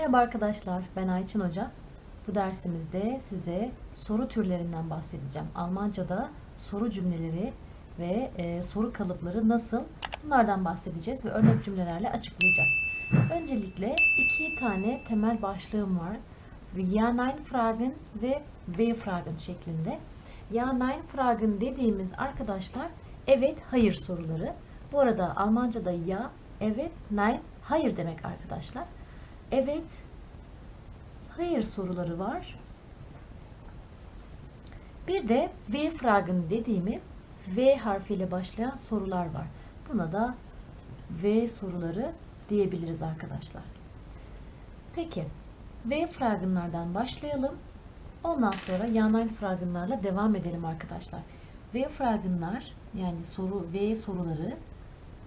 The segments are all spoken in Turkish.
Merhaba arkadaşlar, ben Ayçin Hoca. Bu dersimizde size soru türlerinden bahsedeceğim. Almanca'da soru cümleleri ve e, soru kalıpları nasıl? Bunlardan bahsedeceğiz ve örnek cümlelerle açıklayacağız. Öncelikle iki tane temel başlığım var. Ja, Nein Fragen ve W Fragen şeklinde. Ja, Nein Fragen dediğimiz arkadaşlar evet, hayır soruları. Bu arada Almanca'da ya, evet, nein, hayır demek arkadaşlar. Evet, hayır soruları var. Bir de V Fragen dediğimiz V harfiyle başlayan sorular var. Buna da V soruları diyebiliriz arkadaşlar. Peki, V Fragen'lardan başlayalım. Ondan sonra Yanein Fragen'larla devam edelim arkadaşlar. V Fragen'lar yani soru V soruları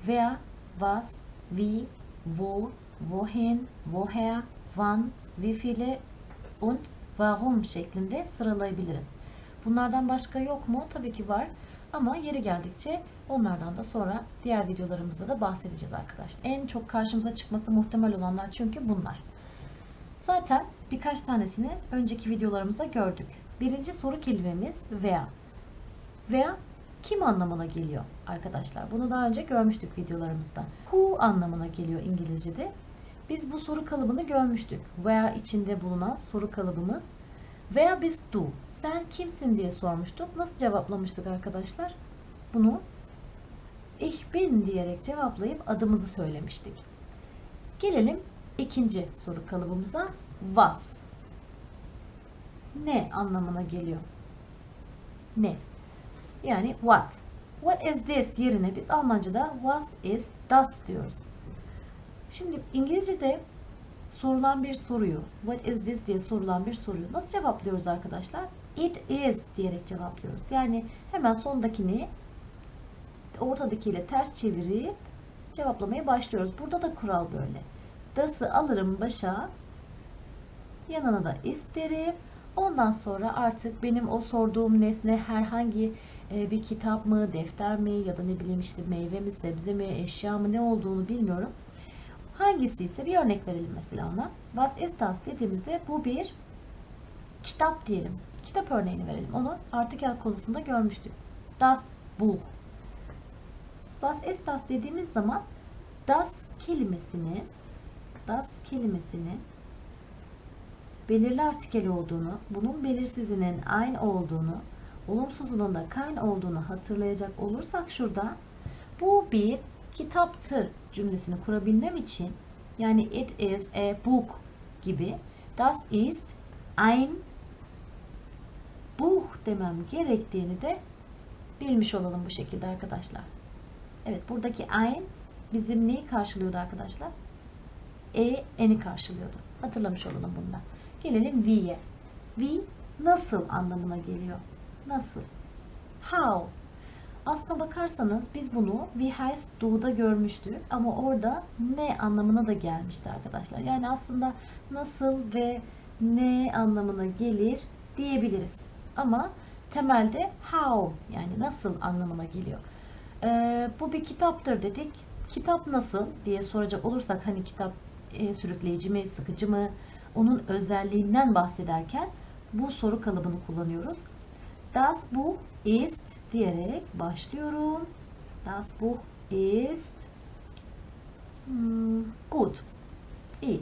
wer, was, wie, wo, wohin, woher, wann, wie viele und warum şeklinde sıralayabiliriz. Bunlardan başka yok mu? Tabii ki var. Ama yeri geldikçe onlardan da sonra diğer videolarımızda da bahsedeceğiz arkadaşlar. En çok karşımıza çıkması muhtemel olanlar çünkü bunlar. Zaten birkaç tanesini önceki videolarımızda gördük. Birinci soru kelimemiz veya. Veya kim anlamına geliyor arkadaşlar? Bunu daha önce görmüştük videolarımızda. Who anlamına geliyor İngilizce'de. Biz bu soru kalıbını görmüştük. Veya içinde bulunan soru kalıbımız. Veya biz du. Sen kimsin diye sormuştuk. Nasıl cevaplamıştık arkadaşlar? Bunu ich bin diyerek cevaplayıp adımızı söylemiştik. Gelelim ikinci soru kalıbımıza. Was. Ne anlamına geliyor? Ne? Yani what. What is this yerine biz Almanca'da what is das diyoruz. Şimdi İngilizce'de sorulan bir soruyu, what is this diye sorulan bir soruyu nasıl cevaplıyoruz arkadaşlar? It is diyerek cevaplıyoruz. Yani hemen sondakini ortadakiyle ters çevirip cevaplamaya başlıyoruz. Burada da kural böyle. Das'ı alırım başa, yanına da isterim. Ondan sonra artık benim o sorduğum nesne herhangi e, bir kitap mı, defter mi ya da ne bileyim işte meyve mi, sebze mi, eşya mı ne olduğunu bilmiyorum. Hangisi ise bir örnek verelim mesela ona. Was ist das dediğimizde bu bir kitap diyelim. Kitap örneğini verelim. Onu artikel konusunda görmüştük. Das Buch. Was ist das dediğimiz zaman das kelimesini das kelimesini belirli artikel olduğunu, bunun belirsizinin ein olduğunu, olumsuzunun da kein olduğunu hatırlayacak olursak şurada bu bir kitaptır cümlesini kurabilmem için yani it is a book gibi das ist ein Buch demem gerektiğini de bilmiş olalım bu şekilde arkadaşlar. Evet buradaki ein bizim neyi karşılıyordu arkadaşlar? E, eni karşılıyordu. Hatırlamış olalım bundan. Gelelim we'ye. We nasıl anlamına geliyor. Nasıl? How. Aslına bakarsanız biz bunu we has do'da görmüştük ama orada ne anlamına da gelmişti arkadaşlar. Yani aslında nasıl ve ne anlamına gelir diyebiliriz. Ama temelde how yani nasıl anlamına geliyor. Ee, bu bir kitaptır dedik. Kitap nasıl diye soracak olursak hani kitap e, sürükleyici mi, sıkıcı mı? Onun özelliğinden bahsederken bu soru kalıbını kullanıyoruz. Das Buch ist diyerek başlıyorum. Das Buch ist hmm, gut. İyi.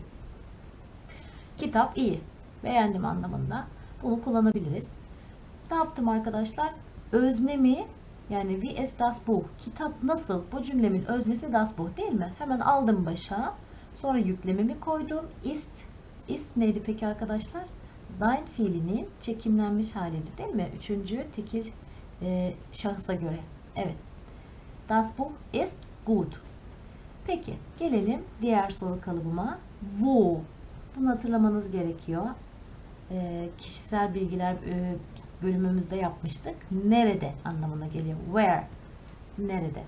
Kitap iyi. Beğendim anlamında. Bunu kullanabiliriz. Ne yaptım arkadaşlar? Öznemi yani wie ist das Buch? Kitap nasıl? Bu cümlemin öznesi das Buch değil mi? Hemen aldım başa. Sonra yüklememi koydum. Ist. Ist neydi peki arkadaşlar? Sein fiilinin çekimlenmiş haliydi değil mi? Üçüncü tekil e, şahısa göre. Evet. Das Buch ist gut. Peki gelelim diğer soru kalıbıma. Wo. Bunu hatırlamanız gerekiyor. E, kişisel bilgiler e, bölümümüzde yapmıştık. Nerede anlamına geliyor. Where. Nerede.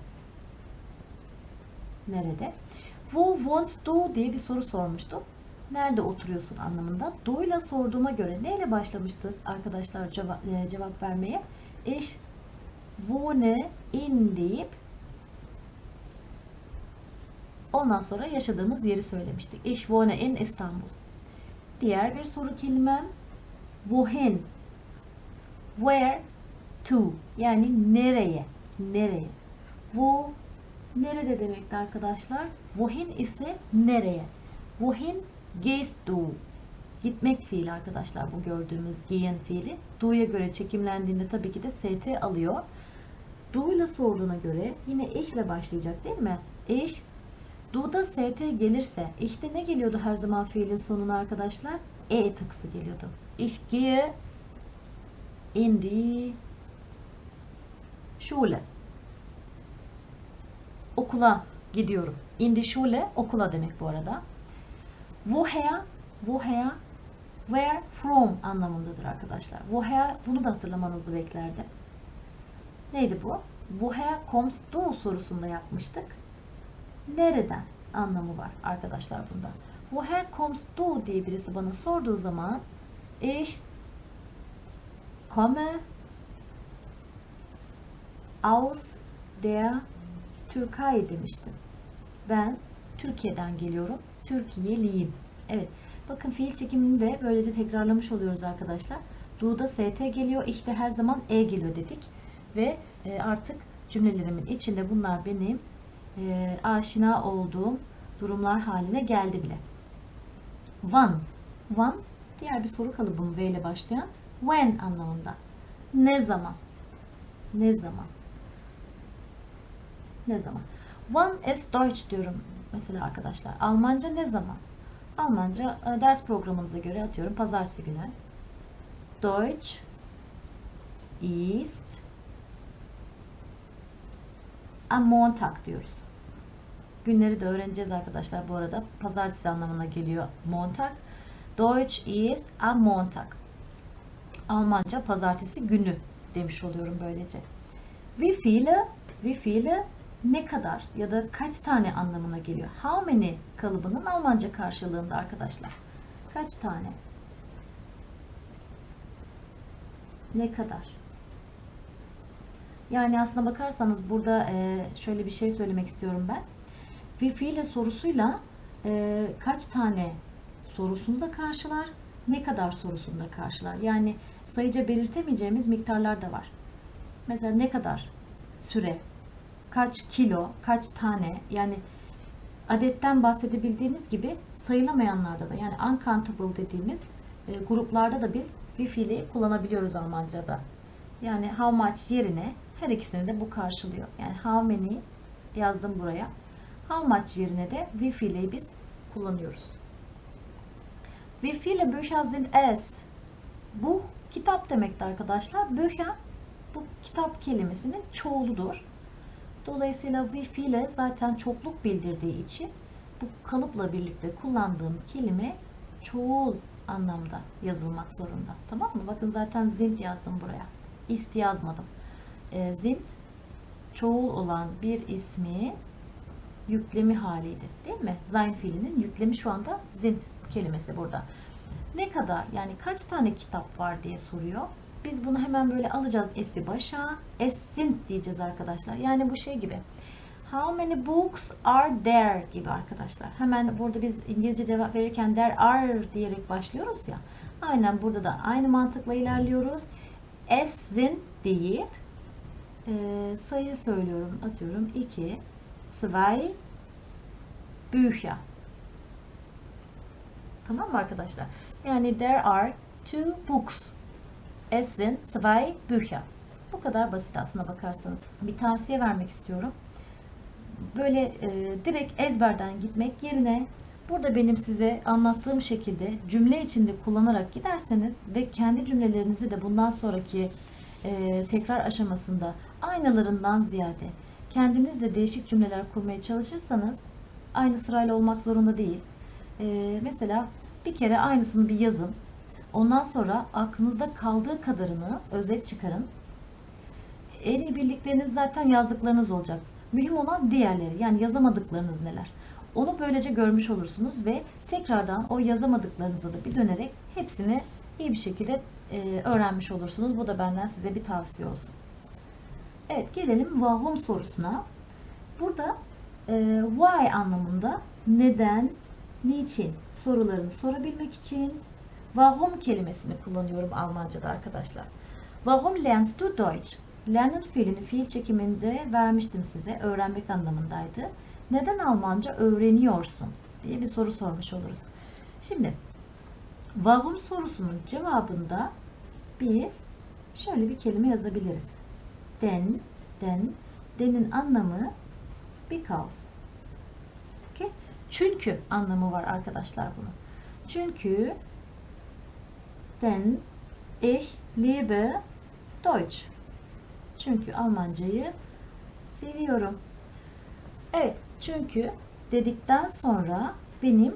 Nerede. Wo wohnst du diye bir soru sormuştum. Nerede oturuyorsun anlamında. Do ile sorduğuma göre neyle başlamıştı arkadaşlar cevap, e, cevap vermeye? Ich wohne in deyip ondan sonra yaşadığımız yeri söylemiştik. Ich wohne in İstanbul. Diğer bir soru kelimem wohin. Where to yani nereye? Nereye? Wo nerede demekti arkadaşlar? Wohin ise nereye? Wohin gehst du? Gitmek fiili arkadaşlar bu gördüğümüz gehen fiili. Du'ya göre çekimlendiğinde tabii ki de st alıyor. Du ile sorduğuna göre yine ich ile başlayacak değil mi? Ich Du'da st gelirse ih'te ne geliyordu her zaman fiilin sonuna arkadaşlar? E takısı geliyordu. Ich gehe in die Schule. Okula gidiyorum. In die Schule okula demek bu arada. Woher, woher, where from anlamındadır arkadaşlar. Woher bunu da hatırlamanızı beklerdim. Neydi bu? Woher kommst du sorusunda yapmıştık. Nereden anlamı var arkadaşlar bunda. Woher kommst du diye birisi bana sorduğu zaman ich komme aus der Türkei demiştim. Ben Türkiye'den geliyorum. Türkiye'liyim. Evet. Bakın fiil çekimini de böylece tekrarlamış oluyoruz arkadaşlar. Du'da ST geliyor. İhte her zaman E geliyor dedik. Ve e, artık cümlelerimin içinde bunlar benim e, aşina olduğum durumlar haline geldi bile. One. One diğer bir soru kalıbım V ile başlayan when anlamında. Ne zaman? Ne zaman? Ne zaman? Wann ist Deutsch diyorum mesela arkadaşlar. Almanca ne zaman? Almanca e, ders programınıza göre atıyorum pazartesi günü. Deutsch ist am Montag diyoruz. Günleri de öğreneceğiz arkadaşlar bu arada. Pazartesi anlamına geliyor Montag. Deutsch ist am Montag. Almanca pazartesi günü demiş oluyorum böylece. Wie viele, wie viele ne kadar ya da kaç tane anlamına geliyor. How many kalıbının Almanca karşılığında arkadaşlar. Kaç tane? Ne kadar? Yani aslına bakarsanız burada e, şöyle bir şey söylemek istiyorum ben. Wie viele sorusuyla e, kaç tane sorusunu da karşılar, ne kadar sorusunu da karşılar. Yani sayıca belirtemeyeceğimiz miktarlar da var. Mesela ne kadar süre, kaç kilo, kaç tane yani adetten bahsedebildiğimiz gibi sayılamayanlarda da yani uncountable dediğimiz e, gruplarda da biz bir fiili kullanabiliyoruz Almanca'da. Yani how much yerine her ikisini de bu karşılıyor. Yani how many yazdım buraya. How much yerine de wie fiili biz kullanıyoruz. Wie viele Bücher sind es? Buch kitap demekti arkadaşlar. Bücher bu kitap kelimesinin çoğuludur. Dolayısıyla we fiile zaten çokluk bildirdiği için bu kalıpla birlikte kullandığım kelime çoğul anlamda yazılmak zorunda. Tamam mı? Bakın zaten zint yazdım buraya. İst yazmadım. E, zint çoğul olan bir ismi yüklemi haliydi. Değil mi? Zayn fiilinin yüklemi şu anda zint kelimesi burada. Ne kadar yani kaç tane kitap var diye soruyor. Biz bunu hemen böyle alacağız esi başa. Esin diyeceğiz arkadaşlar. Yani bu şey gibi. How many books are there gibi arkadaşlar. Hemen burada biz İngilizce cevap verirken there are diyerek başlıyoruz ya. Aynen burada da aynı mantıkla ilerliyoruz. Esin deyip e, sayı söylüyorum. Atıyorum 2, zwei Bücher. Tamam mı arkadaşlar? Yani there are two books Es sind zwei Bücher. Bu kadar basit aslında bakarsanız. Bir tavsiye vermek istiyorum. Böyle e, direkt ezberden gitmek yerine burada benim size anlattığım şekilde cümle içinde kullanarak giderseniz ve kendi cümlelerinizi de bundan sonraki e, tekrar aşamasında aynalarından ziyade kendiniz de değişik cümleler kurmaya çalışırsanız aynı sırayla olmak zorunda değil. E, mesela bir kere aynısını bir yazın Ondan sonra aklınızda kaldığı kadarını özet çıkarın. En iyi bildikleriniz zaten yazdıklarınız olacak. Mühim olan diğerleri yani yazamadıklarınız neler. Onu böylece görmüş olursunuz ve tekrardan o yazamadıklarınıza da bir dönerek hepsini iyi bir şekilde e, öğrenmiş olursunuz. Bu da benden size bir tavsiye olsun. Evet gelelim warum sorusuna. Burada e, why anlamında neden, niçin sorularını sorabilmek için Warum kelimesini kullanıyorum Almanca'da arkadaşlar. Warum lernst du Deutsch? Lernen fiilini fiil çekiminde vermiştim size. Öğrenmek anlamındaydı. Neden Almanca öğreniyorsun? diye bir soru sormuş oluruz. Şimdi warum sorusunun cevabında biz şöyle bir kelime yazabiliriz. Den, den, denin anlamı because. Okay? Çünkü anlamı var arkadaşlar bunun. Çünkü denn ich liebe Deutsch. Çünkü Almancayı seviyorum. Evet, çünkü dedikten sonra benim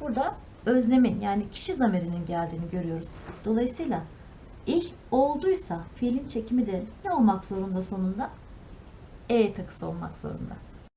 burada öznemin yani kişi zamirinin geldiğini görüyoruz. Dolayısıyla ich olduysa fiilin çekimi de ne olmak zorunda sonunda? E takısı olmak zorunda.